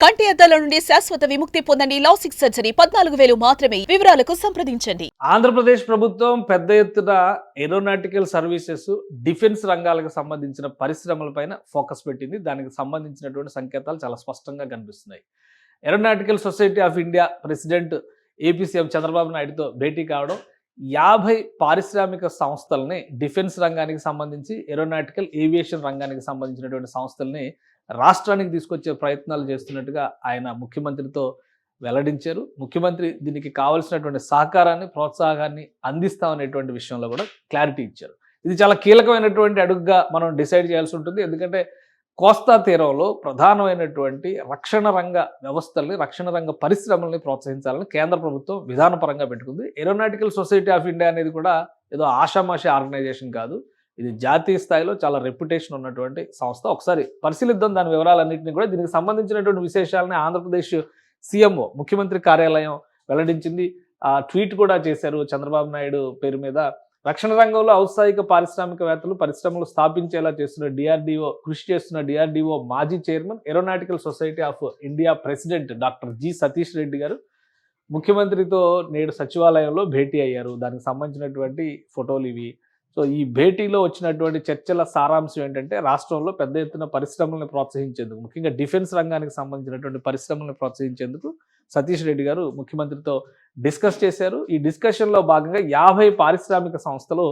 కంటి అద్దాల నుండి శాశ్వత విముక్తి పొందండి లాసిక్ సర్జరీ. పద్నాలుగు వేలు మాత్రమే. వివరాలకు సంప్రదించండి. ఆంధ్రప్రదేశ్ ప్రభుత్వం పెద్ద ఎత్తున ఏరోనాటికల్ సర్వీసెస్ డిఫెన్స్ రంగాలకు సంబంధించిన పరిశ్రమలపైన ఫోకస్ పెట్టింది. దానికి సంబంధించినటువంటి సంకేతాలు చాలా స్పష్టంగా కనిపిస్తున్నాయి. Aeronautical society of India president AP CM Chandrababu నాయుడుతో భేటీ కావడం యాభై పారిశ్రామిక సంస్థలని డిఫెన్స్ రంగానికి సంబంధించి ఏరోనాటికల్ ఏవియేషన్ రంగానికి సంబంధించినటువంటి సంస్థల్ని రాష్ట్రానికి తీసుకొచ్చే ప్రయత్నాలు చేస్తున్నట్టుగా ఆయన ముఖ్యమంత్రితో వెల్లడించారు. ముఖ్యమంత్రి దీనికి కావలసినటువంటి సహకారాన్ని ప్రోత్సాహాన్ని అందిస్తామనేటువంటి విషయంలో కూడా క్లారిటీ ఇచ్చారు. ఇది చాలా కీలకమైనటువంటి అడుగుగా మనం డిసైడ్ చేయాల్సి ఉంటుంది. ఎందుకంటే కోస్తా తీరంలో ప్రధానమైనటువంటి రక్షణ రంగ వ్యవస్థల్ని రక్షణ రంగ పరిశ్రమల్ని ప్రోత్సహించాలని కేంద్ర ప్రభుత్వం విధానపరంగా పెట్టుకుంది. ఏరోనాటికల్ సొసైటీ ఆఫ్ ఇండియా అనేది కూడా ఏదో ఆషామాషి ఆర్గనైజేషన్ కాదు. ఇది జాతీయ స్థాయిలో చాలా రెప్యుటేషన్ ఉన్నటువంటి సంస్థ. ఒకసారి పరిశీలిద్దాం దాని వివరాలన్నింటినీ కూడా. దీనికి సంబంధించినటువంటి విశేషాలని ఆంధ్రప్రదేశ్ సీఎంఓ ముఖ్యమంత్రి కార్యాలయం వెల్లడించింది. ఆ ట్వీట్ కూడా చేశారు చంద్రబాబు నాయుడు పేరు మీద. రక్షణ రంగంలో ఔత్సాహిక పారిశ్రామికవేత్తలు పరిశ్రమలు స్థాపించేలా చేస్తున్న డిఆర్డిఓ కృషి చేస్తున్న డిఆర్డిఓ మాజీ chairman aeronautical society of India president doctor G Satish Reddy garu ముఖ్యమంత్రితో నేడు సచివాలయంలో భేటీ అయ్యారు. దానికి సంబంధించినటువంటి ఫోటోలు ఇవి. సో ఈ భేటీలో వచ్చినటువంటి చర్చల సారాంశం ఏంటంటే రాష్ట్రంలో పెద్ద ఎత్తున పరిశ్రమలను ప్రోత్సహించేందుకు ముఖ్యంగా డిఫెన్స్ రంగానికి సంబంధించినటువంటి పరిశ్రమలను ప్రోత్సహించేందుకు సతీష్ రెడ్డి గారు ముఖ్యమంత్రితో డిస్కస్ చేశారు. ఈ డిస్కషన్లో భాగంగా యాభై పారిశ్రామిక సంస్థలు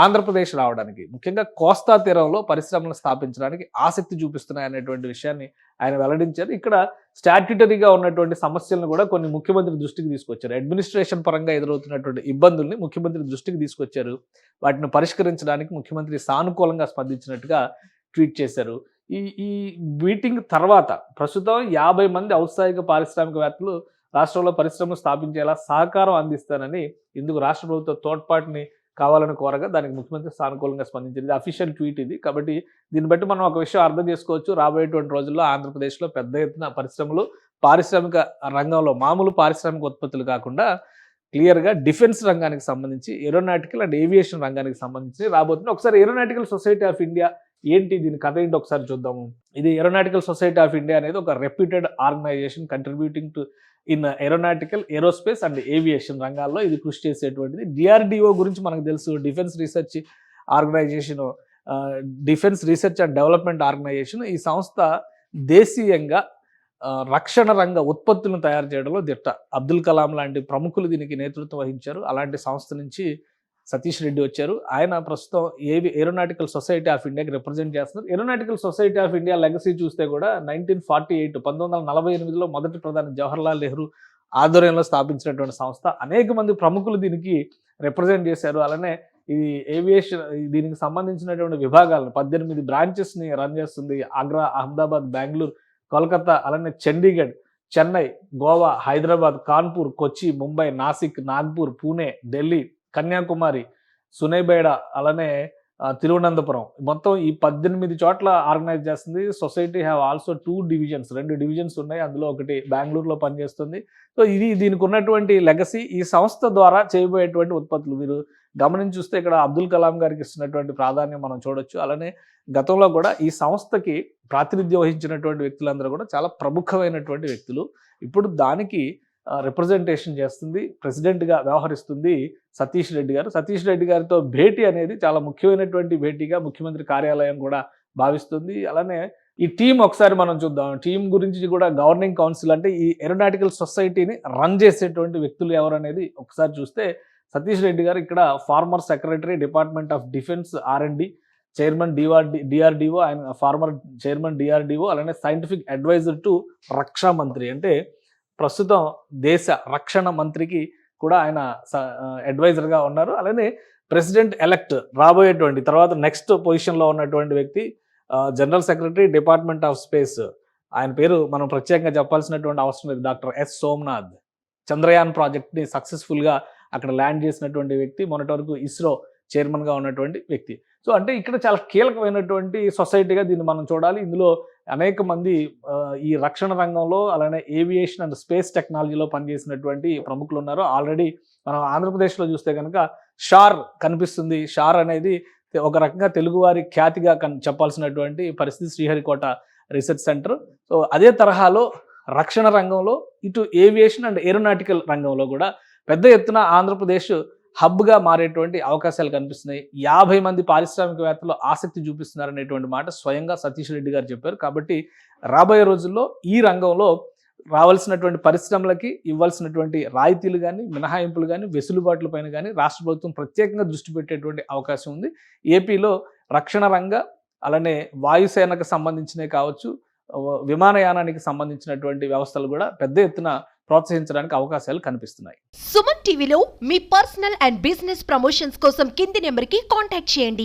ఆంధ్రప్రదేశ్ రావడానికి ముఖ్యంగా కోస్తా తీరంలో పరిశ్రమలు స్థాపించడానికి ఆసక్తి చూపిస్తున్నాయి అనేటువంటి విషయాన్ని ఆయన వెల్లడించారు. ఇక్కడ స్టాట్యుటరీగా ఉన్నటువంటి సమస్యలను కూడా కొన్ని ముఖ్యమంత్రి దృష్టికి తీసుకొచ్చారు. అడ్మినిస్ట్రేషన్ పరంగా ఎదురవుతున్నటువంటి ఇబ్బందుల్ని ముఖ్యమంత్రి దృష్టికి తీసుకొచ్చారు. వాటిని పరిష్కరించడానికి ముఖ్యమంత్రి సానుకూలంగా స్పందించినట్టుగా ట్వీట్ చేశారు. ఈ ఈ మీటింగ్ తర్వాత ప్రస్తుతం యాభై మంది ఔత్సాహిక పారిశ్రామికవేత్తలు రాష్ట్రంలో పరిశ్రమలు స్థాపించేలా సహకారం అందిస్తానని ఇందుకు రాష్ట్ర ప్రభుత్వ తోడ్పాటుని కావాలని కోరగా దానికి ముఖ్యమంత్రి సానుకూలంగా స్పందించింది. అఫీషియల్ ట్వీట్ ఇది. కాబట్టి దీన్ని బట్టి మనం ఒక విషయం అర్థం చేసుకోవచ్చు. రాబోయేటువంటి రోజుల్లో ఆంధ్రప్రదేశ్లో పెద్ద ఎత్తున పరిశ్రమలు పారిశ్రామిక రంగంలో మామూలు పారిశ్రామిక ఉత్పత్తులు కాకుండా క్లియర్గా డిఫెన్స్ రంగానికి సంబంధించి ఏరోనాటికల్ అండ్ ఏవియేషన్ రంగానికి సంబంధించి రాబోతుంది ఒకసారి ఏరోనాటికల్ సొసైటీ ఆఫ్ ఇండియా ఏంటి దీని కథ ఏంటి ఒకసారి చూద్దాము ఇది ఏరోనాటికల్ సొసైటీ ఆఫ్ ఇండియా అనేది ఒక reputed organisation contributing to in aeronautical aerospace and aviation రంగాల్లో ఇది కృషి చేసేటువంటిది. డిఆర్డిఓ గురించి మనకు తెలుసు defence research organisation defence research and development organisation ఈ సంస్థ దేశీయంగా రక్షణ రంగ ఉత్పత్తులను తయారు చేయడంలో దిట్ట. అబ్దుల్ కలాం లాంటి ప్రముఖులు దీనికి నేతృత్వం వహించారు. అలాంటి సంస్థ నుంచి సతీష్ రెడ్డి వచ్చారు. ఆయన ప్రస్తుతం ఏవి ఏరోనాటికల్ సొసైటీ ఆఫ్ ఇండియాకి రిప్రజెంట్ చేస్తున్నారు. Aeronautical society of India legacy చూస్తే కూడా నైన్టీన్ ఫార్టీ ఎయిట్ పంతొమ్మిది వందల నలభై ఎనిమిదిలో మొదటి ప్రధాని జవహర్లాల్ నెహ్రూ ఆధ్వర్యంలో స్థాపించినటువంటి సంస్థ. అనేక మంది ప్రముఖులు దీనికి రిప్రజెంట్ చేశారు. అలానే ఇది ఏవియేషన్ దీనికి సంబంధించినటువంటి విభాగాలను పద్దెనిమిది బ్రాంచెస్ని రన్ చేస్తుంది. ఆగ్రా అహ్మదాబాద్ బెంగళూరు కోల్కతా అలానే చండీగఢ్ చెన్నై గోవా హైదరాబాద్ కాన్పూర్ కొచ్చి ముంబై నాసిక్ నాగ్పూర్ పూణే ఢిల్లీ కన్యాకుమారి సునైబేడ అలానే తిరువనంతపురం. మొత్తం ఈ పద్దెనిమిది చోట్ల ఆర్గనైజ్ చేస్తుంది. Society have also two divisions. రెండు డివిజన్స్ ఉన్నాయి. అందులో ఒకటి బెంగళూరులో పనిచేస్తుంది. సో ఇది దీనికి ఉన్నటువంటి లెగసీ. ఈ సంస్థ ద్వారా చేయబోయేటువంటి ఉత్పత్తులు. మీరు గమనించి చూస్తే ఇక్కడ అబ్దుల్ కలాం గారికి ఇస్తున్నటువంటి ప్రాధాన్యం మనం చూడొచ్చు. అలానే గతంలో కూడా ఈ సంస్థకి ప్రాతినిధ్యం వహించినటువంటి వ్యక్తులందరూ కూడా చాలా ప్రముఖమైనటువంటి వ్యక్తులు. ఇప్పుడు దానికి రిప్రజెంటేషన్ చేస్తుంది ప్రెసిడెంట్గా వ్యవహరిస్తుంది సతీష్ రెడ్డి గారు. సతీష్ రెడ్డి గారితో భేటీ అనేది చాలా ముఖ్యమైనటువంటి భేటీగా ముఖ్యమంత్రి కార్యాలయం కూడా భావిస్తుంది. అలానే ఈ టీం ఒకసారి మనం చూద్దాం. టీం గురించి కూడా గవర్నింగ్ కౌన్సిల్ అంటే ఈ ఏరోనాటికల్ సొసైటీని రన్ చేసేటువంటి వ్యక్తులు ఎవరు అనేది ఒకసారి చూస్తే సతీష్ రెడ్డి గారు ఇక్కడ former secretary department of defence R chairman DRD DRDO ఆయన ఫార్మర్ చైర్మన్ డిఆర్డిఓ అలానే scientific adviser to Raksha Mantri అంటే ప్రస్తుతం దేశ రక్షణ మంత్రికి కూడా ఆయన అడ్వైజర్గా ఉన్నారు. అలానే ప్రెసిడెంట్ ఎలక్ట్ రాబోయేటువంటి తర్వాత నెక్స్ట్ పొజిషన్లో ఉన్నటువంటి వ్యక్తి general secretary department of space ఆయన పేరు మనం ప్రత్యేకంగా చెప్పాల్సినటువంటి అవసరం లేదు. Doctor yes Somnath. చంద్రయాన్ ప్రాజెక్ట్ని సక్సెస్ఫుల్గా అక్కడ ల్యాండ్ చేసినటువంటి వ్యక్తి మొన్నటి వరకు ఇస్రో చైర్మన్గా ఉన్నటువంటి వ్యక్తి. సో అంటే ఇక్కడ చాలా కీలకమైనటువంటి సొసైటీగా దీన్ని మనం చూడాలి. ఇందులో అనేక మంది ఈ రక్షణ రంగంలో అలానే ఏవియేషన్ అండ్ స్పేస్ టెక్నాలజీలో పనిచేసినటువంటి ప్రముఖులు ఉన్నారు ఆల్రెడీ మనం ఆంధ్రప్రదేశ్లో చూస్తే కనుక షార్ కనిపిస్తుంది. షార్ అనేది ఒక రకంగా తెలుగువారి ఖ్యాతిగా కన్ చెప్పాల్సినటువంటి పరిస్థితి శ్రీహరికోట రీసెర్చ్ సెంటర్. సో అదే తరహాలో రక్షణ రంగంలో ఇటు ఏవియేషన్ అండ్ ఏరోనాటికల్ రంగంలో కూడా పెద్ద ఎత్తున ఆంధ్రప్రదేశ్ హబ్గా మారేటువంటి అవకాశాలు కనిపిస్తున్నాయి. యాభై మంది పారిశ్రామికవేత్తలు ఆసక్తి చూపిస్తున్నారనేటువంటి మాట స్వయంగా సతీష్ రెడ్డి గారు చెప్పారు. కాబట్టి రాబోయే రోజుల్లో ఈ రంగంలో రావాల్సినటువంటి పరిశ్రమలకి ఇవ్వాల్సినటువంటి రాయితీలు కానీ మినహాయింపులు కానీ వెసులుబాట్ల పైన కానీ రాష్ట్ర ప్రభుత్వం ప్రత్యేకంగా దృష్టి పెట్టేటువంటి అవకాశం ఉంది. ఏపీలో రక్షణ రంగ అలానే వాయుసేనకు సంబంధించినవి కావచ్చు విమానయానానికి సంబంధించినటువంటి వ్యవస్థలు కూడా పెద్ద ఎత్తున ప్రోత్సహించడానికి అవకాశాలు కనిపిస్తున్నాయి. సుమన్ టీవీలో మీ పర్సనల్ అండ్ బిజినెస్ ప్రమోషన్స్ కోసం కింది నెంబర్కి కాంటాక్ట్ చేయండి.